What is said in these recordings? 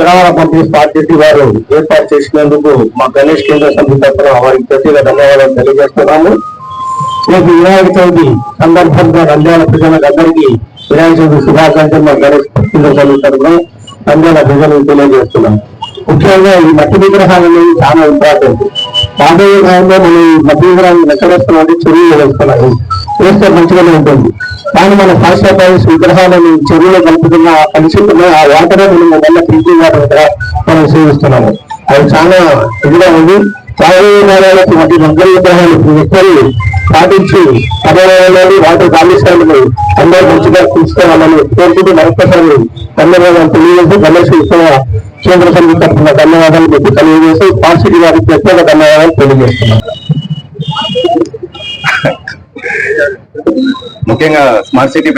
ఈరోజు పంపిణీ పార్టీ వారు ఏర్పాటు చేసినందుకు మా గణేష్ కేంద్ర సమితి తరఫున వారికి ప్రత్యేక ధన్యవాదాలు తెలియజేస్తున్నాము. రేపు వినాయక చవితి సందర్భంగా నంద్యాల ప్రజలందరికీ వినాయక చవితి శుభాకాంక్షలు మా గణేష్ కేంద్ర సమితి తరఫున నంద్యాల ప్రజలకు తెలియజేస్తున్నాం ముఖ్యంగా ఈ మట్టి విగ్రహాలు అనేవి చాలా ఇంపార్టెంట్. రాబోయే కాలంలో మనం ఈ మట్టి చెరువులు వేస్తున్నాయి వేస్తే మంచిగానే ఉంటుంది. కానీ మన పాశ్చాత్య విగ్రహాలను చెరువులో కలుపుతున్న ఆ కలుషితున్న ఆ వాటరే మనం వల్ల డ్రింకింగ్ వాటర్ మనం సేవిస్తున్నాము. అది చాలా ఇదిగా ఉంది. రాబోయే కాలాలకు వాటి మంగళ విగ్రహాలు ఎక్కువ పాటించి పర్యావరణాన్ని వాటి కాలుష్యాలను అందరూ మంచిగా తీసుకోవాలని కోరుకుంటూ మరొకసారి ధన్యవాదాలు తెలియజేసి గణేష్ ఉత్సవ కేంద్ర సమితి తరఫున ధన్యవాదాలు మీకు తెలియజేసి పార్టీ గారికి ప్రత్యేక ధన్యవాదాలు తెలియజేస్తున్నాను ముఖ్యంగా స్మార్ట్ సిటీ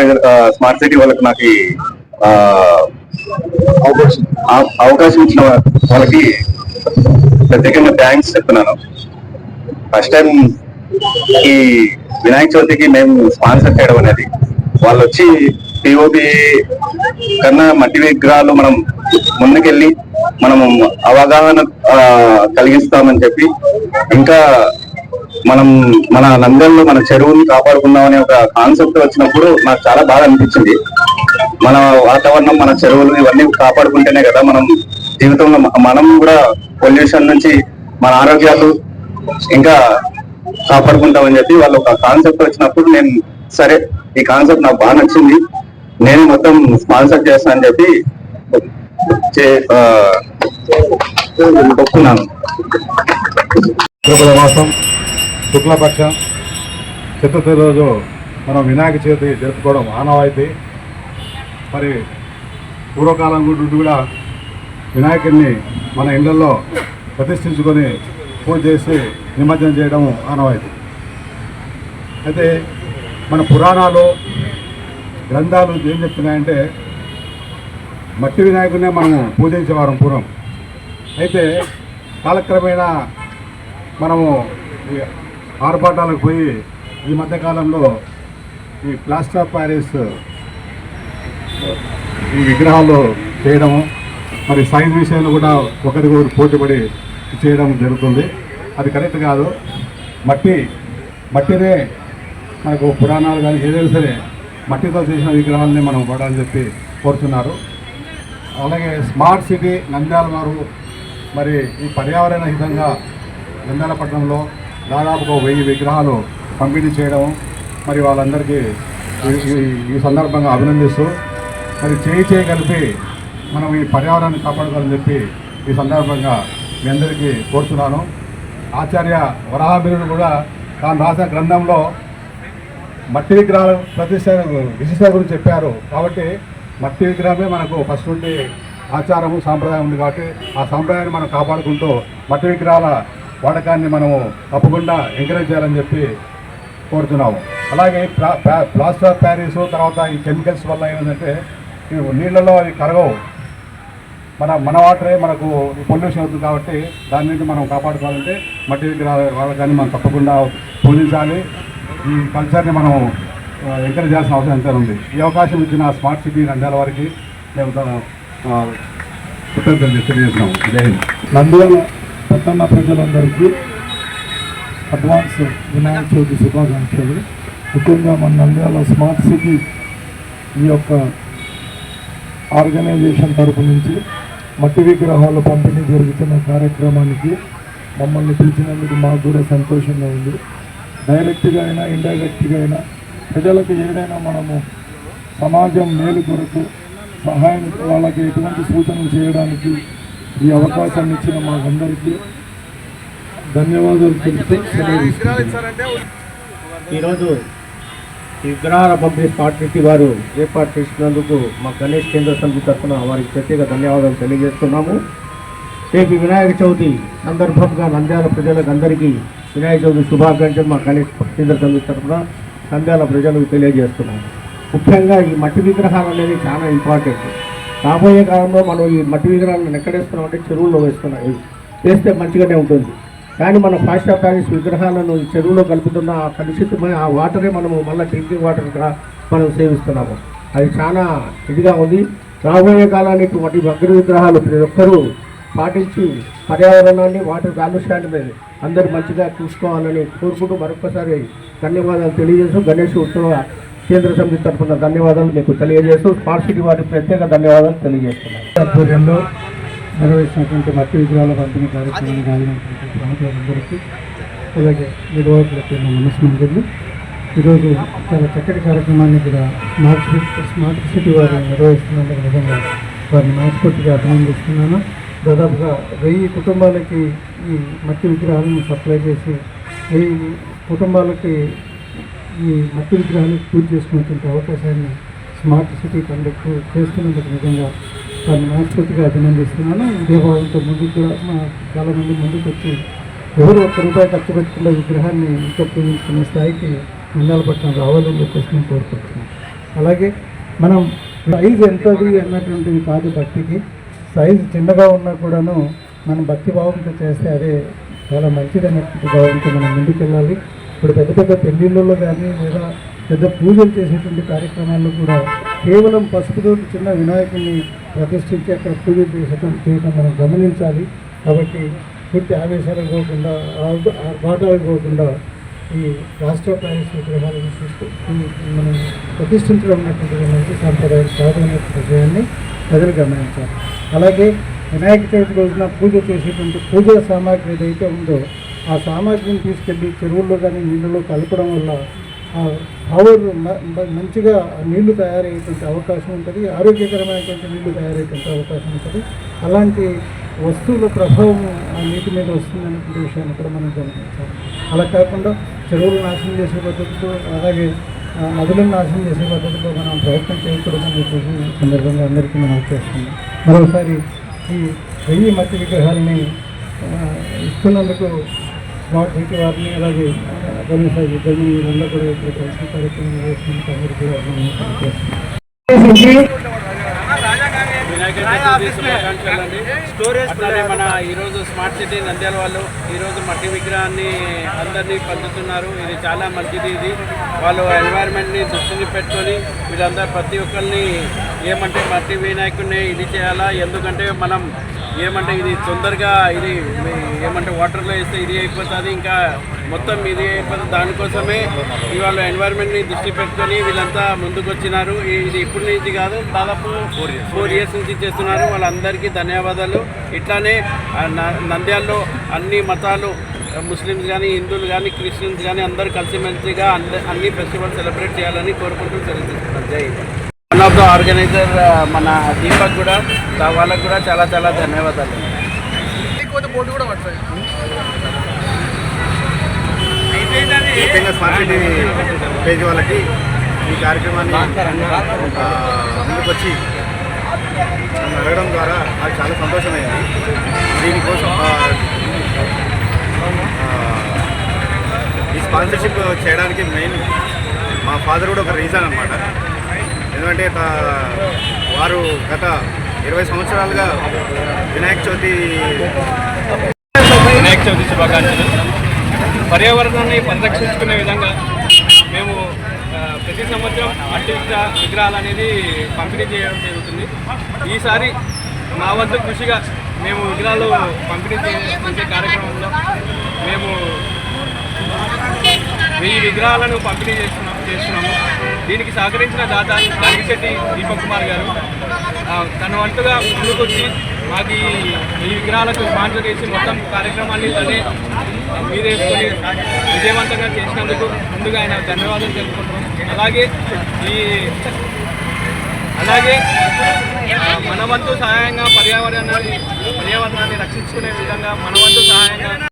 స్మార్ట్ సిటీ వాళ్ళకి నాకు అవకాశం ఇచ్చిన వాళ్ళకి ప్రత్యేకంగా థ్యాంక్స్ చెప్తున్నాను. ఫస్ట్ టైం ఈ వినాయక చవితికి మేము స్పాన్సర్ చేయడం అనేది. వాళ్ళు వచ్చి పిఓబి కన్నా మట్టి విగ్రహాలు మనం ముందుకెళ్ళి మనము అవగాహన కలిగిస్తామని చెప్పి ఇంకా మనం మన నందల్లో మన చెరువుని కాపాడుకుందాం అనే ఒక కాన్సెప్ట్ వచ్చినప్పుడు నాకు చాలా బాగా అనిపించింది. మన వాతావరణం మన చెరువులు ఇవన్నీ కాపాడుకుంటేనే కదా మనం జీవితంలో మనం కూడా పొల్యూషన్ నుంచి మన ఆరోగ్యాలు ఇంకా కాపాడుకుంటామని చెప్పి వాళ్ళు ఒక కాన్సెప్ట్ వచ్చినప్పుడు నేను సరే ఈ కాన్సెప్ట్ నాకు బాగా నచ్చింది. నేను మొత్తం స్పాన్సర్ చేస్తానని చెప్పి ఒప్పుకున్నాను. తిరుపతి మాసం శుక్లపక్షం. చతుర్థి రోజు మనం వినాయక చవితి జరుపుకోవడం ఆనవాయితీ. మరి పూర్వకాలం నుండి కూడా వినాయకుడిని మన ఇళ్ళలో ప్రతిష్ఠించుకొని పూజ చేసి నిమజ్జనం చేయడం ఆనవాయితీ. అయితే మన పురాణాలు గ్రంథాలు ఏం చెప్తున్నాయంటే మట్టి వినాయకుడినే మనము పూజించేవారం పూర్వం. అయితే కాలక్రమేణా మనము ఈ ఆర్భాటాలకు పోయి ఈ మధ్యకాలంలో ఈ ప్లాస్టర్ ఆఫ్ ప్యారిస్ ఈ విగ్రహాలు చేయడము మరి సైన్స్ విషయంలో కూడా ఒకరికొకరు పోటీపడి చేయడం జరుగుతుంది. అది కరెక్ట్ కాదు. మట్టి మట్టినే మనకు పురాణాలు కానీ ఏదైనా సరే మట్టితో చేసిన విగ్రహాలని మనం వాడాలని చెప్పి కోరుతున్నారు. అలాగే స్మార్ట్ సిటీ నంద్యాల వారు మరి ఈ పర్యావరణ హితంగా నంద్యాల పట్టణంలో దాదాపు ఒక వెయ్యి విగ్రహాలు పంపిణీ చేయడం మరి వాళ్ళందరికీ ఈ- ఈ సందర్భంగా అభినందిస్తూ మరి చేయి చేయి కలిపి మనం ఈ పర్యావరణాన్ని కాపాడుకోవాలని చెప్పి ఈ సందర్భంగా మీ అందరికీ కోరుతున్నాను. ఆచార్య వరాహబిరుడు కూడా తాను రాసిన గ్రంథంలో మట్టి విగ్రహాల ప్రతిష్ట విశిష్టత గురించి చెప్పారు. కాబట్టి మట్టి విగ్రహమే మనకు ఫస్ట్ నుండి ఆచారము సాంప్రదాయం ఉంది కాబట్టి ఆ సాంప్రదాయాన్ని మనం కాపాడుకుంటూ మట్టి విగ్రహాల వాడకాన్ని మనము తప్పకుండా ఎంకరేజ్ చేయాలని చెప్పి కోరుతున్నాము. అలాగే ప్లా- ప్లాస్టర్ ఆఫ్ ప్యారిస్ తర్వాత ఈ కెమికల్స్ వల్ల ఏమిటంటే నీళ్ళలో అవి కరగవు. మన మన వాటరే మనకు పొల్యూషన్ అవుతుంది కాబట్టి దాని నుంచి మనం కాపాడుకోవాలంటే మట్టి విగ్రహాల వాడకాన్ని మనం తప్పకుండా పూజించాలి. ఈ కల్చర్ని మనం ఎంకరేజ్ చేయాల్సిన అవసరం ఎంత ఉంది? ఈ అవకాశం ఇచ్చిన స్మార్ట్ సిటీ నంద్యాల వారికి మేము కృతజ్ఞతలు తెలియజేస్తున్నాము. జై హింద్. నంద్యాల పట్టణ ప్రజలందరికీ అడ్వాన్స్ వినాయక చవితి శుభాకాంక్షలు. ముఖ్యంగా మన నంద్యాల స్మార్ట్ సిటీ ఈ యొక్క ఆర్గనైజేషన్ తరపు నుంచి మట్టి విగ్రహాల పంపిణీ జరుగుతున్న కార్యక్రమానికి మమ్మల్ని పిలిచినందుకు మాకు కూడా సంతోషంగా ఉంది. డైరెక్ట్గా అయినా ఇండైరెక్ట్గా అయినా ప్రజలకు ఏదైనా మనము సమాజం మేలు కొరకు సహాయం వాళ్ళకి ఎటువంటి సూచనలు చేయడానికి ఈ అవకాశాన్ని ఇచ్చిన మాకందరికీ ధన్యవాదాలు తెలుపుతూ ఈరోజు ఈ విగ్రహాల పంపిణీ పార్టీ వారు ఏర్పాటు చేసినందుకు మా గణేష్ కేంద్ర సమితి తరఫున వారికి ప్రత్యేక ధన్యవాదాలు తెలియజేస్తున్నాము. రేపు వినాయక చవితి సందర్భంగా నంద్యాల ప్రజలకు అందరికీ వినాయక చవితి శుభాకాంక్షలు మా గణేష్ కేంద్ర సమితి తరఫున. నంద్యాల ప్రజలకు తెలియజేస్తున్నాను. ముఖ్యంగా ఈ మట్టి విగ్రహాలు అనేది చాలా ఇంపార్టెంట్. రాబోయే కాలంలో మనం ఈ మట్టి విగ్రహాలను ఎక్కడేస్తున్నాం అంటే చెరువుల్లో వేస్తున్నాం. వేస్తే మంచిగానే ఉంటుంది. కానీ మన ఫాస్ట్ ఆఫ్ ప్యారిస్ విగ్రహాలను ఈ చెరువులో కలుపుతున్న ఆ కలుషితమైన ఆ వాటరే మనము మళ్ళీ డ్రింకింగ్ వాటర్గా మనం సేవిస్తున్నాము. అది చాలా ఇదిగా ఉంది. రాబోయే కాలానికి వాటి వగ్ర విగ్రహాలు ప్రతి ఒక్కరూ పాటించి పర్యావరణాన్ని వాటర్ కాలుష్యాన్ని అందరూ మంచిగా చూసుకోవాలని కోరుకుంటూ మరొకసారి ధన్యవాదాలు తెలియజేస్తూ గణేష్ ఉత్సవ కేంద్ర సమితి తరఫున ధన్యవాదాలు మీకు తెలియజేస్తూ స్మార్ట్ సిటీ వారికి ప్రత్యేక ధన్యవాదాలు తెలియజేస్తున్నాను ఆధ్వర్యంలో నిర్వహించినటువంటి మట్టి విగ్రహాల పంపిణీ కార్యక్రమాన్ని పాల్గొన్నటువంటి ప్రముఖులందరికీ అలాగే నిర్వాహకులకి నా మనస్మంజులు ఈరోజు చాలా చక్కటి కార్యక్రమాన్ని కూడా స్మార్ట్ సిటీ స్మార్ట్ సిటీ వారు నిర్వహిస్తున్నందుకు నిజంగా వారిని మనస్ఫూర్తిగా అభినందిస్తున్నాను. దాదాపుగా వెయ్యి కుటుంబాలకి ఈ మట్టి విగ్రహాలను సప్లై చేసి వెయ్యి కుటుంబాలకి ఈ మట్టి విగ్రహాలు పూజ చేసుకునేటువంటి అవకాశాన్ని స్మార్ట్ సిటీ కండక్ట్ చేస్తున్నందుకు నిజంగా దాన్ని మనస్ఫూర్తిగా అభినందిస్తున్నాను. ఇదే ముందుకు కూడా చాలామంది ముందుకు వచ్చి ఎవరు ఒక్క రూపాయి ఖర్చు పెట్టకుండా విగ్రహాన్ని ఇంకా పూజించుకునే స్థాయికి మండల పట్టణం రావాలని చెప్పేసి నేను కోరుకుంటున్నాను. అలాగే మనం సైజు ఎంతది అన్నటువంటిది కాదు భక్తికి సైజు చిన్నగా ఉన్నా కూడాను మనం భక్తి భావంతో చేస్తే అదే చాలా మంచిది అన్నటువంటి భావంతో మనం ముందుకెళ్ళాలి. ఇప్పుడు పెద్ద పెద్ద పెళ్ళిళ్ళలో కానీ లేదా పెద్ద పూజలు చేసేటువంటి కార్యక్రమాల్లో కూడా కేవలం పసుపుతో చిన్న వినాయకుడిని ప్రతిష్ఠించి అక్కడ పూజలు చేసడం చేయటం మనం గమనించాలి. కాబట్టి పూర్తి ఆవేశాలకు పోకుండా ఆ- పోకుండా ఈ రాష్ట్ర ప్రైవేట్ విగ్రహాలను మనం ప్రతిష్ఠించడం ఉన్నటువంటి మంచి సాంప్రదాయం కాదు అనేటువంటి విషయాన్ని ప్రజలు గమనించాలి. అలాగే వినాయక చవితి రోజున పూజ చేసేటువంటి పూజల సామాగ్రి ఏదైతే ఉందో ఆ సామాగ్రిని తీసుకెళ్ళి చెరువుల్లో కానీ నీళ్ళలో కలపడం వల్ల ఆ పవర్ మ- మంచిగా నీళ్ళు తయారయ్యేటువంటి అవకాశం ఉంటుంది ఆరోగ్యకరమైనటువంటి నీళ్ళు తయారయ్యేటువంటి అవకాశం ఉంటుంది. అలాంటి వస్తువుల ప్రభావం ఆ నీటి మీద వస్తుందనేటువంటి విషయాన్ని కూడా మనం గమనించాలి. అలా కాకుండా చెరువులు నాశనం చేసే పద్ధతితో అలాగే నదులను నాశనం చేసే పద్ధతిలో మనం ప్రయత్నం చేయకూడదని చెప్పేసి సందర్భంగా అందరికీ మనం చేస్తున్నాం. మరోసారి ఈ వెయ్యి మట్టి విగ్రహాలని ఇస్తున్నందుకు స్మార్ట్ సిటీ వారిని అలాగే గణేశాయి ఇద్దరిని వీళ్ళందరూ కూడా ఇక్కడ కలిసి కార్యక్రమం చేస్తున్నందుకు అందరూ కూడా అభినందనలు తెలియజేస్తున్నాం. మన ఈరోజు స్మార్ట్ సిటీ నంద్యాల వాళ్ళు ఈరోజు మట్టి విగ్రహాన్ని అందరినీ పంచుతున్నారు ఇది చాలా మంచిది ఇది వాళ్ళు ఎన్వైర్న్మెంట్ని దృష్టిని పెట్టుకొని వీళ్ళందరూ ప్రతి ఒక్కరిని ఏమంటే మట్టి వినాయకుడిని ఇది చేయాలా? ఎందుకంటే మనం ఏమంటే ఇది తొందరగా ఇది ఏమంటే వాటర్లో వేస్తే ఇది అయిపోతుంది ఇంకా మొత్తం ఇది అయిపోతుంది దానికోసమే ఇవాళ ఎన్వైరన్మెంట్ని దృష్టి పెట్టుకొని వీళ్ళంతా ముందుకు వచ్చినారు ఇది ఇప్పటి నుంచి కాదు దాదాపు ఫోర్ ఇయర్స్ నుంచి చేస్తున్నారు. వాళ్ళందరికీ ధన్యవాదాలు. ఇట్లానే నంద్యాలలో అన్ని మతాలు ముస్లిమ్స్ కానీ హిందువులు కానీ క్రిస్టియన్స్ కానీ అందరూ కలిసిమెలిసిగా అన్ని ఫెస్టివల్ సెలబ్రేట్ చేయాలని కోరుకుంటూ సెలవు జై వన్ ఆఫ్ ద ఆర్గనైజర్ మన దీపక్ కూడా వాళ్ళకు కూడా చాలా చాలా ధన్యవాదాలు. ముఖ్యంగా స్మార్ట్ పేజ్ వాళ్ళకి ఈ కార్యక్రమాన్ని ముందుకొచ్చి నన్ను అడగడం ద్వారా నాకు చాలా సంతోషమైంది. దీనికోసం ఈ స్పాన్సర్షిప్ చేయడానికి మెయిన్ మా ఫాదర్ కూడా ఒక రీజన్ అనమాట ఎందుకంటే వారు గత ఇరవై సంవత్సరాలుగా వినాయక చవితి వినాయక చవితి శుభాకాంక్షలు. పర్యావరణాన్ని పరిరక్షించుకునే విధంగా మేము ప్రతి సంవత్సరం మట్టి విగ్రహాలు అనేది పంపిణీ చేయడం జరుగుతుంది. ఈసారి మా వద్ద కృషిగా మేము విగ్రహాలు పంపిణీ చేసే కార్యక్రమంలో మేము వెయ్యి విగ్రహాలను పంపిణీ చేస్తున్నాం. చేస్తున్నాము. దీనికి సహకరించిన దాత నాగిశెట్టి దీపక్ కుమార్ గారు. తన వంతుగా ముందుకొచ్చి మాకు ఈ విగ్రహాలకు స్పాన్సర్ చేసి మొత్తం కార్యక్రమాన్ని తనే మీదేసుకొని విజయవంతంగా చేసినందుకు ముందుగా ఆయన ధన్యవాదాలు తెలుపుకుంటున్నాం. అలాగే ఈ అలాగే మన వంతు సహాయంగా పర్యావరణాన్ని పర్యావరణాన్ని రక్షించుకునే విధంగా మన వంతు సహాయంగా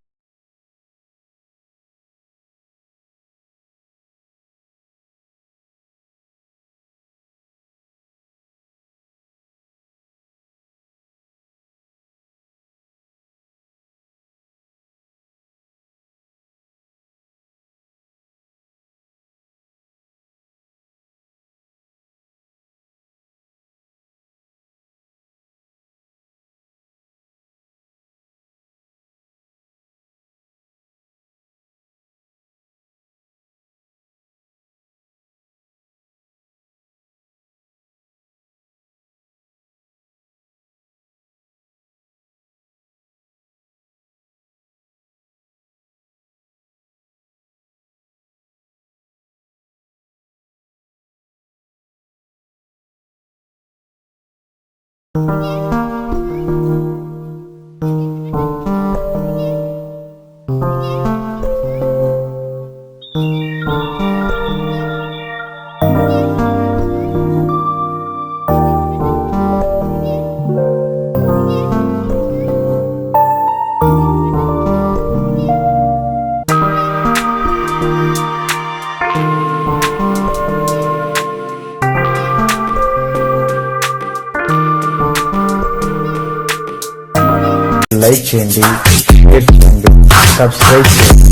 లైక్ చేయండి షేర్ చేయండి సబ్స్క్రైబ్ చేయండి.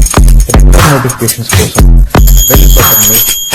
నోటిఫికేషన్స్ కోసం బెల్ బటన్